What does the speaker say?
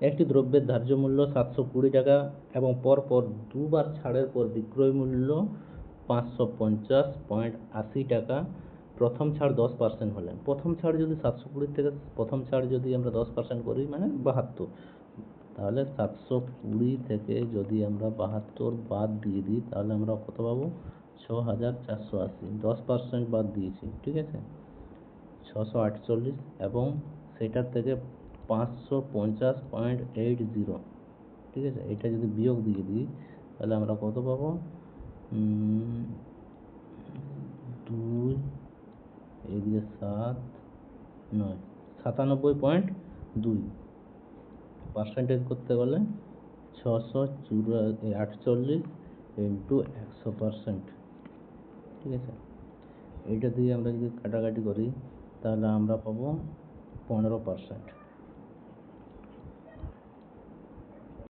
একটি দ্রব্যের ধার্য মূল্য সাতশো কুড়ি টাকা এবং পরপর দুবার ছাড়ের পর বিক্রয় মূল্য পাঁচশো পঞ্চাশ পয়েন্ট আশি টাকা। প্রথম ছাড় দশ পার্সেন্ট হলে প্রথম ছাড় যদি সাতশো কুড়ির থেকে প্রথম ছাড় যদি আমরা দশ পার্সেন্ট করি মানে বাহাত্তর। তাহলে সাতশো কুড়ি থেকে যদি আমরা বাহাত্তর বাদ দিয়ে দিই, তাহলে আমরা কত পাবো? ছ হাজার চারশো আশি। দশ পার্সেন্ট বাদ দিয়েছি। ঠিক আছে? ছশো আটচল্লিশ এবং সেটার থেকে পাঁচশো পঞ্চাশ পয়েন্ট এইট জিরো। ঠিক আছে? এটা যদি বিয়োগ দিয়ে দিই, তাহলে আমরা কত পাবো? দুই এদিকে সাত, নয়, সাতানব্বই পয়েন্ট দুই। পার্সেন্টেজ করতে গেলে ছশো চুরা আটচল্লিশ ইন্টু একশো পার্সেন্ট ঠিক আছে? এইটা দিয়ে আমরা যদি কাটাকাটি করি, তাহলে আমরা পাবো পনেরো পার্সেন্ট